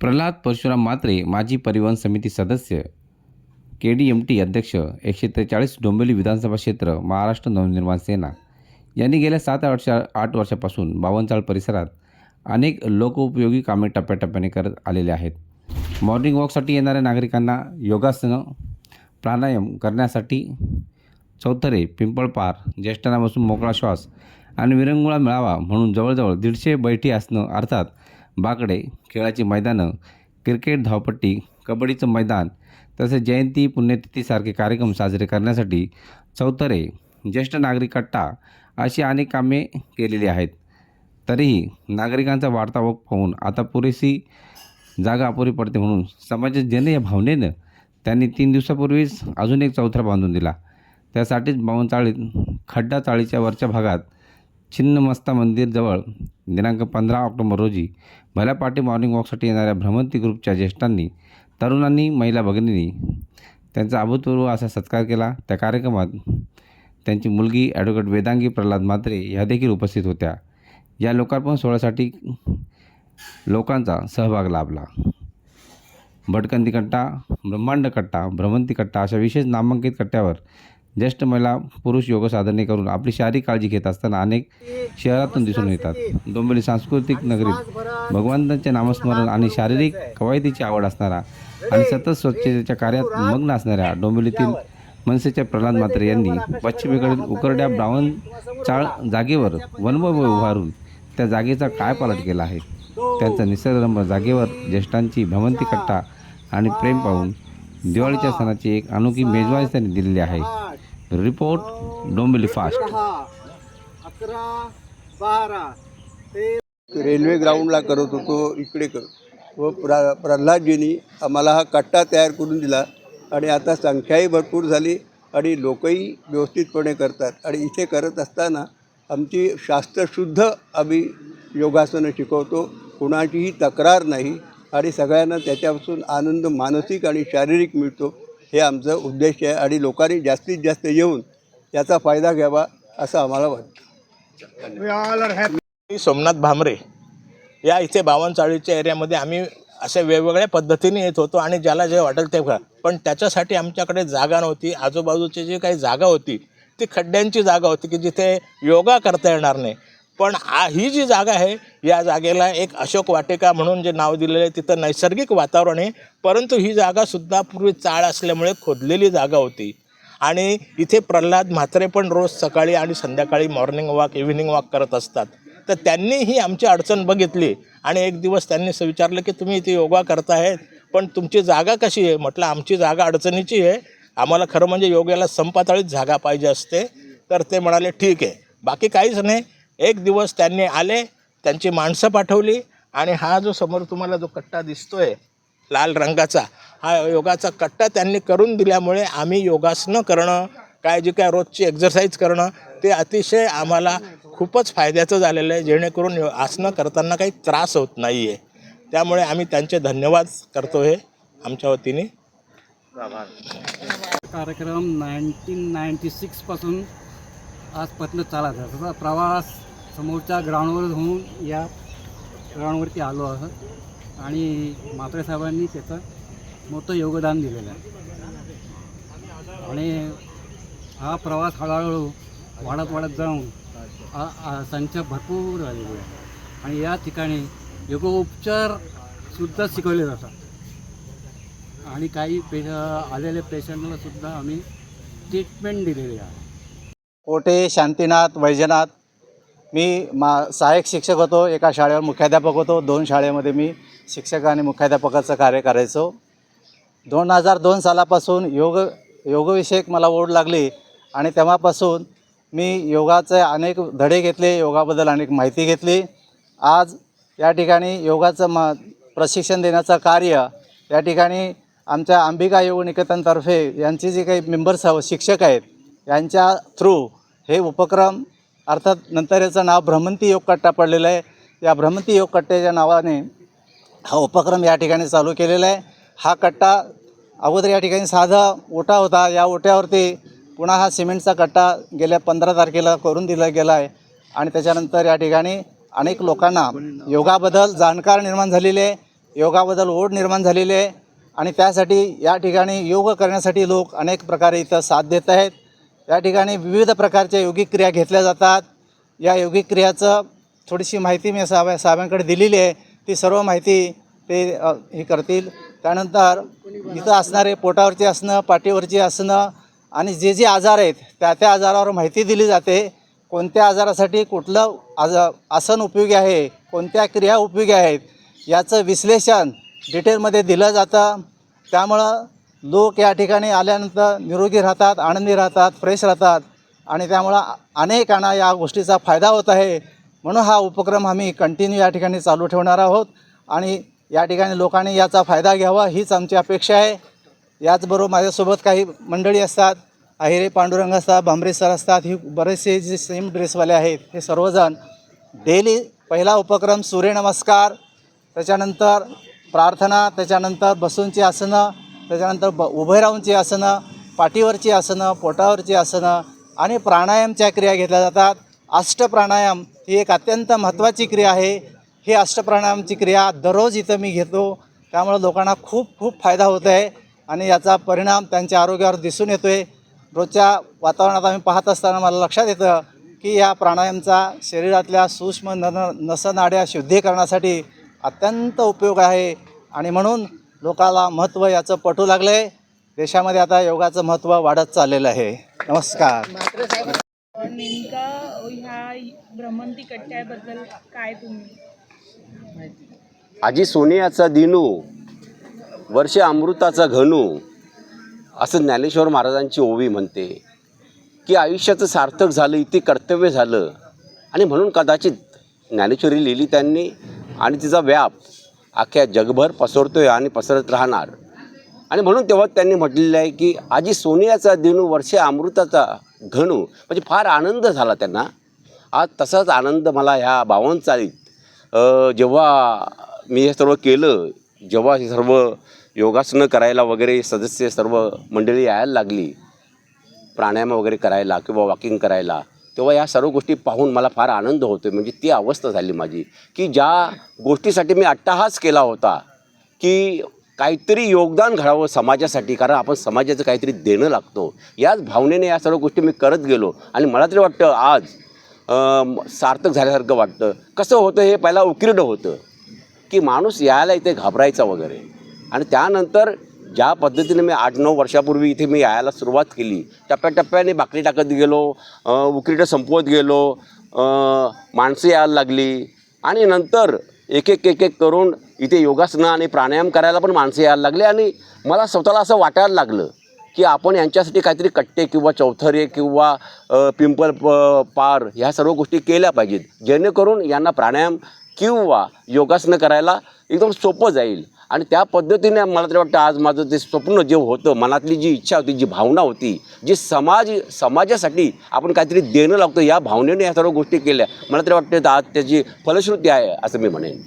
प्रल्हाद परशुराम मात्रे माजी परिवहन समिती सदस्य के डी एम टी अध्यक्ष एकशे त्रेचाळीस डोंबिवली विधानसभा क्षेत्र महाराष्ट्र नवनिर्माण सेना. यांनी गेल्या सात वर्षा आठ वर्षापासून बावनचाळ परिसरात अनेक लोकोपयोगी कामे टप्प्याटप्प्याने करत आलेले आहेत. मॉर्निंग वॉकसाठी येणाऱ्या नागरिकांना योगासनं प्राणायाम करण्यासाठी चौथरे पिंपळपार ज्येष्ठांना बसून मोकळा श्वास आणि विरंगुळा मिळावा म्हणून जवळजवळ दीडशे बैठी आसनं अर्थात बाकडे खेळाची मैदानं क्रिकेट धावपट्टी कबड्डीचं मैदान तसेच जयंती पुण्यतिथीसारखे कार्यक्रम साजरे करण्यासाठी चौथरे ज्येष्ठ नागरिक कट्टा अशी अनेक कामे केलेली आहेत. तरीही नागरिकांचा वाढता ओघ पाहून आता पुरेशी जागा अपुरी पडते म्हणून समाजात जन या भावनेनं त्यांनी तीन दिवसापूर्वीच अजून एक चौथरा बांधून दिला. त्यासाठीच बावनचाळीत खड्डा चाळीच्या वरच्या भागात छिन्नमस्ता मंदिरजवळ दिनांक पंधरा ऑक्टोबर रोजी भल्यापाटी मॉर्निंग वॉकसाठी येणाऱ्या भ्रमंती ग्रुपच्या ज्येष्ठांनी तरुणांनी महिला भगिनींनी त्यांचा अभूतपूर्व असा सत्कार केला. त्या कार्यक्रमात त्यांची मुलगी ॲडव्होकेट वेदांगी प्रल्हाद म्हात्रे ह्या देखील उपस्थित होत्या. या लोकार्पण सोहळ्यासाठी लोकांचा सहभाग लाभला. भटकंती कट्टा ब्रह्मांड कट्टा भ्रमंती कट्टा अशा विशेष नामांकित कट्ट्यावर ज्येष्ठ महिला पुरुष योग साधने करून आपली शारीरिक काळजी घेत असताना अनेक शहरातून दिसून येतात. डोंबिवली सांस्कृतिक नगरीत भगवंतांचे नामस्मरण आणि शारीरिक कवायतीची आवड असणारा आणि सतत स्वच्छतेच्या कार्यात मग्न असणाऱ्या डोंबिवलीतील मनसेच्या प्रल्हाद म्हात्रे यांनी पश्चिमेकडील उकरड्या ब्राह्मण चाळ जागेवर वनभव उभारून त्या जागेचा काय पालट केला आहे? त्यांचा निसर्गरम्य जागेवर ज्येष्ठांची भ्रमंती कट्टा आणि प्रेम पाहून दिवाळीच्या सणाची एक अनोखी मेजवानी त्यांनी दिलेली आहे. रिपोर्ट डोंबिवली फास्ट अकरा बारा ते रेल्वे ग्राउंडला करत होतो इकडे करत व प्रा प्रल्हादजींनी आम्हाला हा कट्टा तयार करून दिला आणि आता संख्याही भरपूर झाली आणि लोकही व्यवस्थितपणे करतात. आणि इथे करत असताना आमची शास्त्रशुद्ध आम्ही योगासनं शिकवतो कुणाचीही तक्रार नाही आणि सगळ्यांना त्याच्यापासून आनंद मानसिक आणि शारीरिक मिळतो. हे आमचं उद्देश आहे आणि लोकांनी जास्तीत जास्त येऊन याचा फायदा घ्यावा असं आम्हाला वाटतं. मी सोमनाथ भामरे. या इथे बावनचाळीच्या एरियामध्ये आम्ही अशा वेगवेगळ्या पद्धतीने येत होतो आणि ज्याला जे वाटेल ते करा. पण त्याच्यासाठी आमच्याकडे जागा नव्हती. आजूबाजूची जी काही जागा होती ती खड्ड्यांची जागा होती की जिथे योगा करता येणार नाही. पण आ ही जी जागा आहे या जागेला एक अशोक वाटिका म्हणून जे नाव दिलेलं आहे तिथं नैसर्गिक वातावरण आहे. परंतु ही जागासुद्धा पूर्वी चाळ असल्यामुळे खोदलेली जागा होती. आणि इथे प्रल्हाद म्हात्रे पण रोज सकाळी आणि संध्याकाळी मॉर्निंग वॉक इव्हिनिंग वॉक करत असतात. तर त्यांनी ही आमची अडचण बघितली आणि एक दिवस त्यांनी असं विचारलं की तुम्ही इथे योगा करतायत पण तुमची जागा कशी आहे? म्हटलं आमची जागा अडचणीची आहे. आम्हाला खरं म्हणजे योगाला संपाताळीत जागा पाहिजे असते. तर ते म्हणाले ठीक आहे. बाकी काहीच नाही. एक दिवस त्यांनी आले त्यांची माणसं पाठवली आणि हा जो समोर तुम्हाला जो कट्टा दिसतोय लाल रंगाचा हा योगाचा कट्टा त्यांनी करून दिल्यामुळे आम्ही योगासनं करणं काय जी काय रोजची एक्झरसाईज करणं ते अतिशय आम्हाला खूपच फायद्याचं झालेलं आहे. जेणेकरून यो- आसनं करताना काही त्रास होत नाही आहे त्यामुळे आम्ही त्यांचे धन्यवाद करतो हे आमच्या वतीने. कार्यक्रम नाईन्टीन नाईन्टी सिक्सपासून आजपर्यंत चालत आहे. प्रवास समोरच्या ग्राउंडवर होऊन या ग्राउंडवरती आलो आहोत. आणि म्हात्रे साहेबांनी त्याचं मोठं योगदान दिलेलं आहे. आणि हा प्रवास हळूहळू वाढत वाढत जाऊन संच संख्या भरपूर झालेली आहे. आणि या ठिकाणी योगोपचारसुद्धा शिकवले जातात. आणि काही पे आलेल्या पेशंटलासुद्धा आम्ही ट्रीटमेंट दिलेली आहे. कोटे शांतीनाथ वैजनाथ मी मा सहाय्यक शिक्षक होतो एका शाळेवर मुख्याध्यापक होतो दोन शाळेमध्ये मी शिक्षक आणि मुख्याध्यापकाचं कार्य करायचो. दोन हजार दोन सालापासून योग योगविषयक मला ओढ लागली आणि तेव्हापासून मी योगाचे अनेक धडे घेतले योगाबद्दल अनेक माहिती घेतली. आज या ठिकाणी योगाचं म प्रशिक्षण देण्याचं कार्य या ठिकाणी आमच्या अंबिका योग निकेतनतर्फे यांची जी काही मेंबर्स शिक्षक आहेत यांच्या थ्रू हे उपक्रम अर्थात नंतर याचं नाव भ्रमंती योग कट्टा पडलेलं आहे. या भ्रमंती योग कट्ट्याच्या नावाने हा उपक्रम या ठिकाणी चालू केलेला आहे. हा कट्टा अगोदर या ठिकाणी साधा ओटा होता. या ओट्यावरती पुन्हा हा सिमेंटचा कट्टा गेल्या पंधरा तारखेला करून दिला गेला आहे. आणि त्याच्यानंतर या ठिकाणी अनेक लोकांना योगाबद्दल जाणकार निर्माण झालेली आहे. योगाबद्दल ओढ निर्माण झालेली आहे. आणि त्यासाठी या ठिकाणी योग करण्यासाठी लोक अनेक प्रकारे इथं साथ देत आहेत. या ठिकाणी विविध प्रकारच्या योगिक क्रिया घेतल्या जातात. या योगिक क्रियाचं थोडीशी माहिती मी साहेब साहेबांकडे दिलेली आहे. ती सर्व माहिती ते हे करतील. त्यानंतर इथं असणारे पोटावरचे असणं पाठीवरची असणं आणि जे जे आजार आहेत त्या त्या आजारावर माहिती दिली जाते. कोणत्या आजारासाठी कुठलं आज आसन उपयोगी आहे कोणत्या क्रिया उपयोगी आहेत याचं विश्लेषण डिटेलमध्ये दिलं जातं. त्यामुळं लोक या ठिकाणी आल्यानंतर निरोगी राहतात आनंदी राहतात फ्रेश राहतात आणि त्यामुळं अनेकांना या गोष्टीचा फायदा होत आहे. म्हणून हा उपक्रम आम्ही कंटिन्यू या ठिकाणी चालू ठेवणार आहोत आणि या ठिकाणी लोकांनी याचा फायदा घ्यावा हीच आमची अपेक्षा आहे. याचबरोबर माझ्यासोबत काही मंडळी असतात अहिरे पांडुरंग असतात भांबरे सर असतात ही बरेचसे जे सेम ड्रेसवाले आहेत हे सर्वजण. डेली पहिला उपक्रम सूर्यनमस्कार त्याच्यानंतर प्रार्थना त्याच्यानंतर बसूनची आसनं त्याच्यानंतर ब उभे राहूनची आसनं पाठीवरची आसनं पोटावरची आसनं आणि प्राणायामच्या क्रिया घेतल्या जातात अष्टप्राणायाम ही एक अत्यंत महत्त्वाची क्रिया आहे. ही अष्टप्राणायामची क्रिया दररोज इथं मी घेतो. त्यामुळे लोकांना खूप खूप फायदा होत आहे आणि याचा परिणाम त्यांच्या आरोग्यावर दिसून येतो आहे रोजच्या वातावरणात आम्ही पाहत असताना मला लक्षात येतं की या प्राणायामचा शरीरातल्या सूक्ष्म नन नसनाड्या शुद्धीकरणासाठी अत्यंत उपयोग आहे. आणि म्हणून लोकाला महत्त्व याचं पटू लागलं. आहे देशामध्ये आता योगाचं महत्त्व वाढत चाललेलं आहे. नमस्कार. नेमका ह्या भ्रमंती कट्ट्याबद्दल काय तुम्ही? आजी सोनियाचा दिनू वर्षे अमृताचा घनू असं ज्ञानेश्वर महाराजांची ओवी म्हणते की आयुष्याचं सार्थक झालं इथे कर्तव्य झालं. आणि म्हणून कदाचित ज्ञानेश्वरी लिहिली त्यांनी आणि तिचा व्याप अख्ख्या जगभर पसरतो आहे आणि पसरत राहणार. आणि म्हणून तेव्हा त्यांनी म्हटलेलं आहे की आजी सोनियाचा दिनू वर्षे अमृताचा घनू म्हणजे फार आनंद झाला त्यांना. आज तसाच आनंद मला ह्या बावन चालीत जेव्हा मी हे सर्व केलं जेव्हा हे सर्व योगासनं करायला वगैरे सदस्य सर्व मंडळी यायला लागली प्राणायाम वगैरे करायला किंवा वॉकिंग करायला तेव्हा या सर्व गोष्टी पाहून मला फार आनंद होतो म्हणजे ती अवस्था झाली माझी की ज्या गोष्टीसाठी मी अट्टाहास केला होता की काहीतरी योगदान घडावं समाजासाठी कारण आपण समाजाचं काहीतरी देणं लागतो. याच भावनेने या सर्व गोष्टी मी करत गेलो आणि मला तरी वाटतं आज सार्थक झाल्यासारखं वाटतं. कसं होतं हे पहिला उकिरडं होतं की माणूस यायला इथे घाबरायचा वगैरे. आणि त्यानंतर ज्या पद्धतीने मी आठ नऊ वर्षापूर्वी इथे मी यायला सुरुवात केली टप्प्याटप्प्याने बाकरी टाकत गेलो उकरीटं संपवत गेलो माणसं यायला लागली आणि नंतर एक एक एक एक करून इथे योगासनं आणि प्राणायाम करायला पण माणसं यायला लागली आणि मला स्वतःला असं वाटायला लागलं की आपण यांच्यासाठी काहीतरी कट्टे किंवा चौथरे किंवा पिंपल प पार ह्या सर्व गोष्टी केल्या पाहिजेत. जेणेकरून यांना प्राणायाम किंवा योगासनं करायला एकदम सोपं जाईल. आणि त्या पद्धतीने मला तरी वाटतं आज माझं ते स्वप्न जे होतं मनातली जी इच्छा होती जी भावना होती जी समाज समाजासाठी आपण काहीतरी देणं लागतो या भावनेने या सर्व गोष्टी केल्या. मला तरी वाटतं आज त्याची फलश्रुती आहे असं मी म्हणेन.